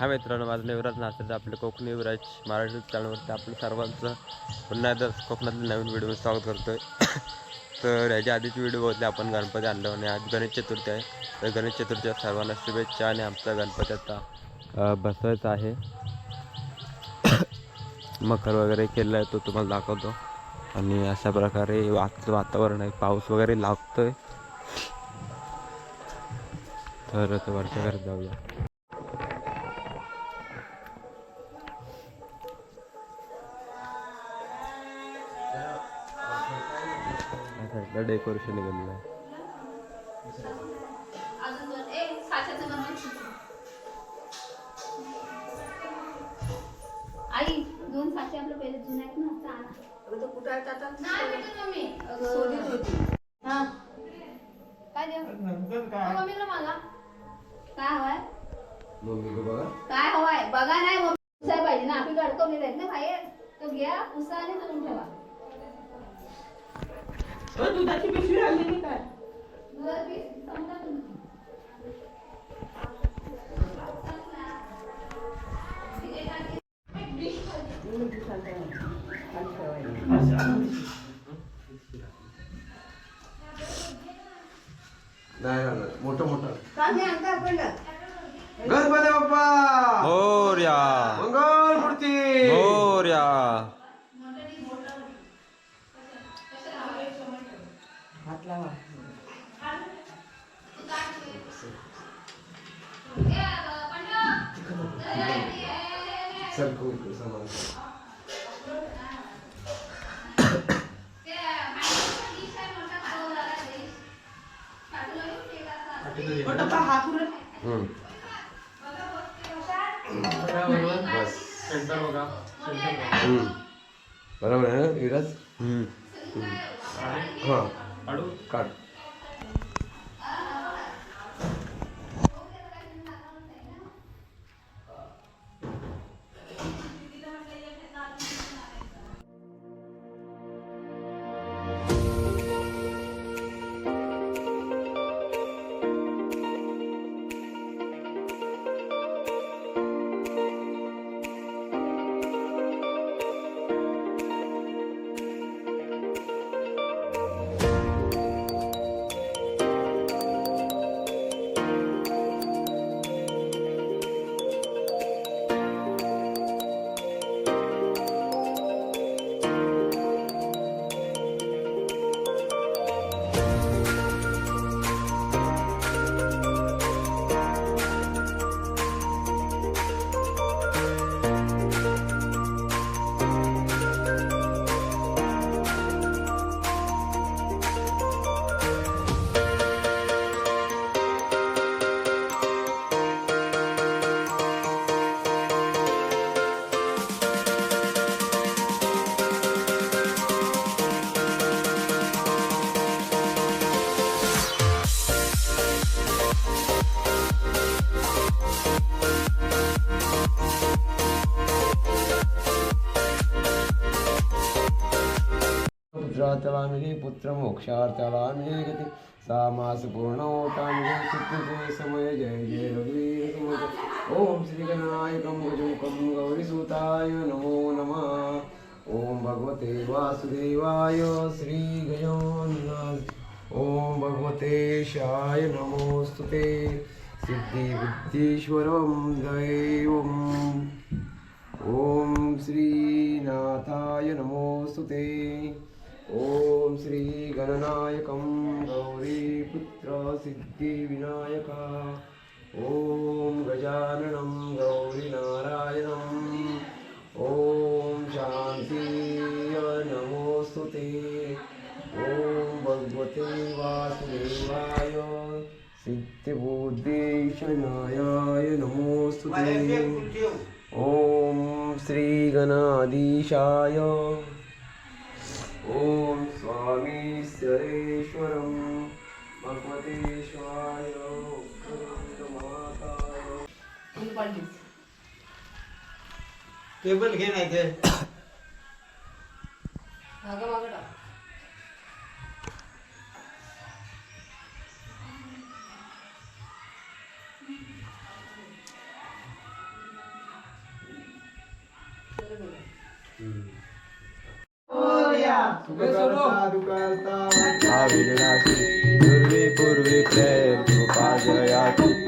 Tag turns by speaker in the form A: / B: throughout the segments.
A: हा मित्रांनो माझं युवराज नाचत आपलं कोकणी युवराज मराठी चॅनलवरती आपलं सर्वांचं पुन्हा एकदा कोकणातल्या नवीन व्हिडिओ स्वागत आहे तर याच्या आधीची व्हिडिओ बघितली आपण गणपती आणलो आणि आज गणेश चतुर्थी आहे. तर गणेश चतुर्थीच्या सर्वांना शुभेच्छा आणि आमचा गणपती आता बसवायचा आहे. मकर वगैरे केलं आहे तो तुम्हाला दाखवतो. आणि अशा प्रकारे आजचं वातावरण आहे. पाऊस वगैरे लागतोय. तर आता वरच्या घरात जाऊया. साईडला डेकोरेशन निघालेलं आहे.
B: आई दोन साचे आपले पहिले जुने आहेत ना आता आणा.
C: अगं तो कुठं आहे? आता?
B: नाही भेटत मम्मी अगं,
C: शोधित होती.
B: हा. काय देऊ? अहो, मम्मीला मागा. काय हवाय? काय हवाय? बघा नाही मम्मी पाहिजे ना. आपली अडकवलेले आहेत ना बाहेर. तो घ्या पुसा आणि ठेवा.
C: दुधाची पिशवी काय?
B: पीठ समजा तुम्ही.
D: नाही नाही मोठं मोठं.
C: का
D: गणपती बाप्पा.
A: मोर्या
D: मंगल बरोबर आहे ना विराज?
A: हम्म.
D: हा. काढ. पुत्रातलामिनी पुत्र मोक्षार्थलामिनी गती सामास समय जय जय रघुवीर समर्थ ओम श्री गजमुखं गौरीसुताय नमो नमः। ओम भगवते वासुदेवाय श्री ॐ भगवते शाय नमोस्तुते सिद्धिबुद्धीश्वरं दैवम्। ॐ श्रीनाथाय नमोऽस्तुते। ॐ श्रीगणनायकं गौरीपुत्र सिद्धिविनायका। ॐ गजाननं गौरीनारायणम्। ॐ शान्तिय नमोऽस्तु ते। ॐ भगवते वासुदेवाय सिद्धिबुद्धीशनायाय नमोऽस्तु ते। ॐ श्रीगणाधीशाय ॐ स्वामी सरेश्वरं भगवतेश्वाय माताय।
E: टेबल घे नाही ते.
C: मागं मागं टाक.
D: हा विघ्नाची दुर्वी पूर्वी प्रेम कृपा जयाची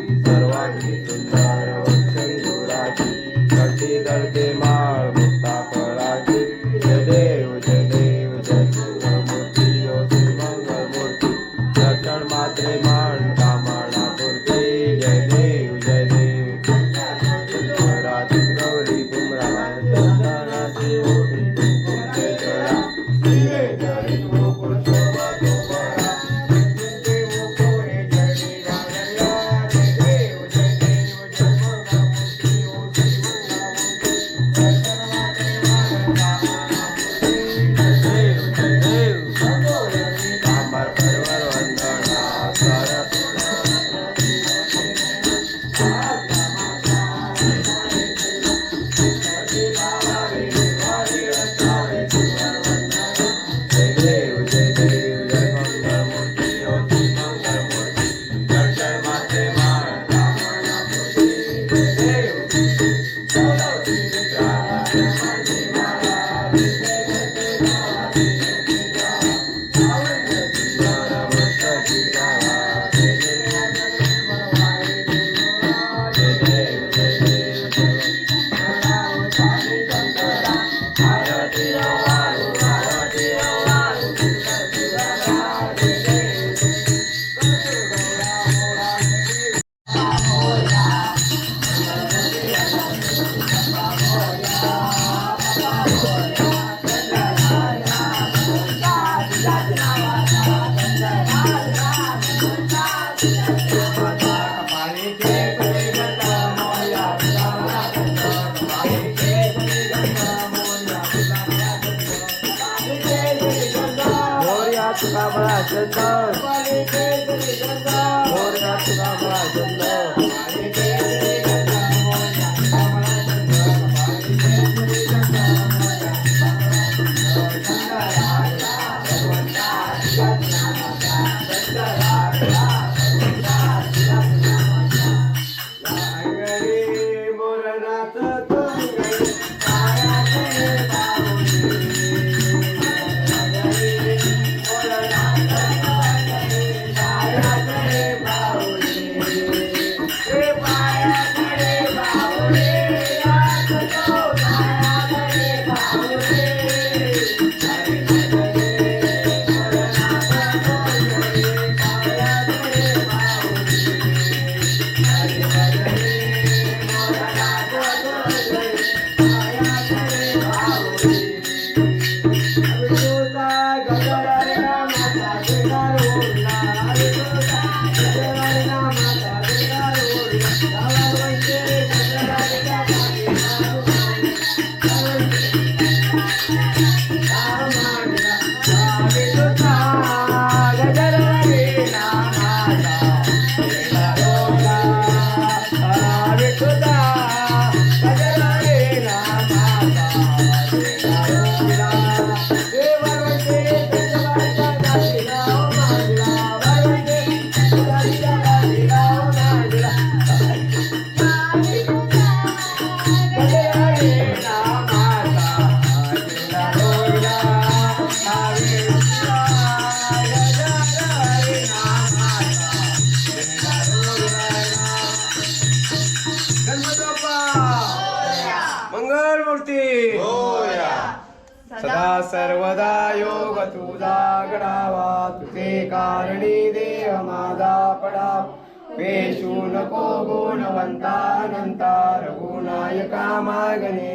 D: नको गुणवंता अनंता रघुनायका मागणे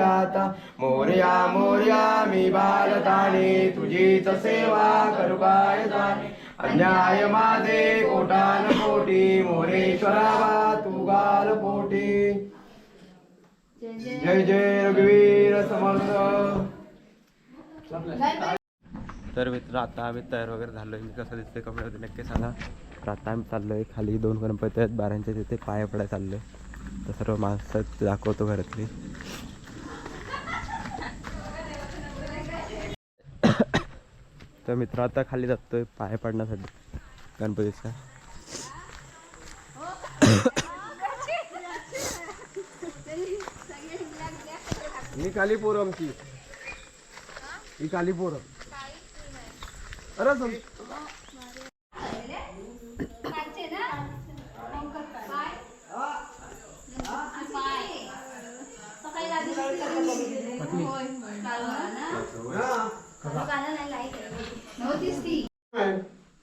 D: आता मोर्या मोर्या मी बालताने तुझीच सेवा करू काय जाणे अन्याय माझे कोटान कोटी मोरेश्वरावा तू गाल पोटी। जय जय रघुवीर समर्थ। तर मित्र आता आम्ही तयार वगैरे झालो आहे मी कसं दिसते कपड्यामध्ये नक्की सांगा. तर आता आम्ही चाललो आहे खाली दोन गणपती आहेत. बारांच्या तिथे पाया पडायला चाललो आहे तर सर्व माणसं दाखवतो घरातली. तर मित्र आता खाली जातोय पाया पडण्यासाठी गणपतीचा.
C: ही काली पोरं आमची. ही काली पोरं.
B: खायचे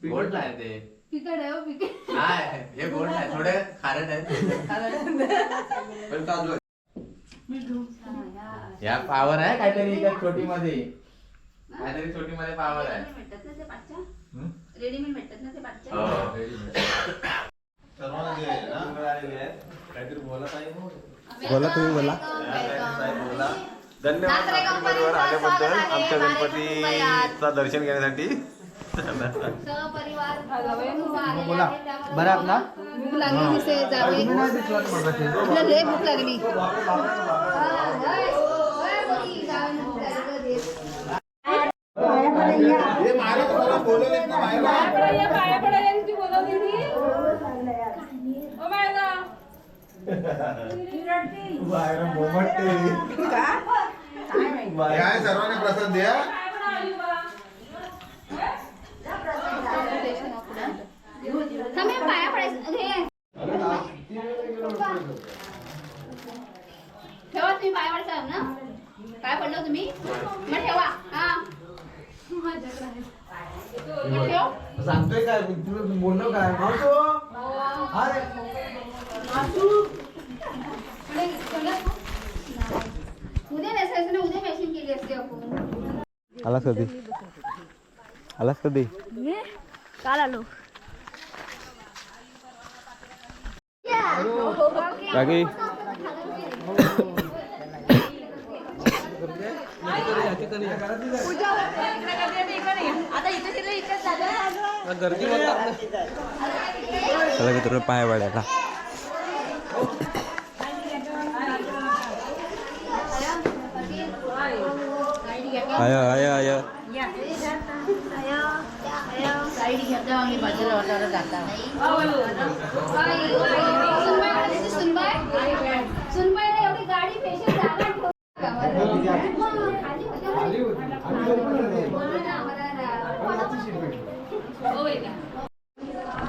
F: गोड ते.
B: आहे हो
F: काय हे गोड थोडे खारट आहे पण आहे. या पावर आहे काहीतरी त्या छोटी मध्ये काहीतरी छोटी मध्ये पावर आहे
B: भेटतात ना ते पाचच्या रेडीमेड भेटतात ना ते
F: हो.
A: बोला तुम्ही बोला
B: धन्यवाद कंपनीवर आल्याबद्दल आमच्या
A: गणपतीचा दर्शन घेण्यासाठी
B: सहपरिवार बोला बरं आपला भूक लागली दिसे जावे लय भूक लागली हा, तर दे.
D: काय सर्वांनी प्रसाद द्या?
B: पाया पडायचं. ठेवा तुम्ही पाया पडता ना? काय पडलं तुम्ही? मग ठेवा. हा. मग ठेव
D: सांगतोय काय तुला बोललो काय मावसो अरे
B: पुढे ठेवलं? उद्या नेसायचं ना उद्या मॅचिंग केली असते आपण
A: आलास कधी आलास कधी
B: काल आलो
A: बाकी चला मित्र पाय वाढायला आय आय आय
B: सुनबाईला एवढी गाडी पेशंट जागा ठेव- खाली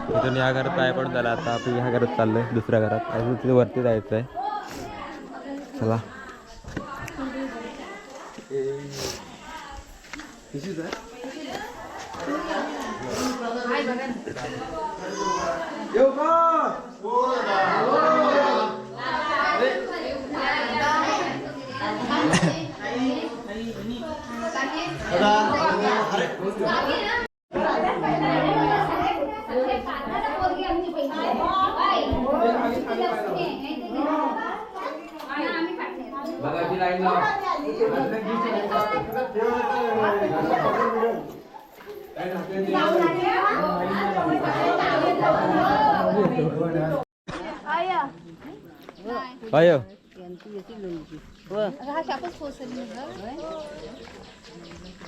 A: इथून या घरात पाय पडून झाला. आता आपण ह्या घरात चाललोय दुसऱ्या घरात. अजून तिथे वरती जायचं आहे चला.
D: येऊ का
A: आय
B: हा शापच पोचली हे ऋषभ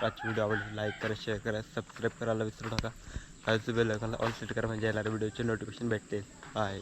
A: आजची व्हिडिओ आवडली लाईक करा शेअर करा सबस्क्राईब करायला विसरू नका. खालचं बेल ऑल सेट करा म्हणजे येणाऱ्या व्हिडिओचे नोटिफिकेशन भेटते बाय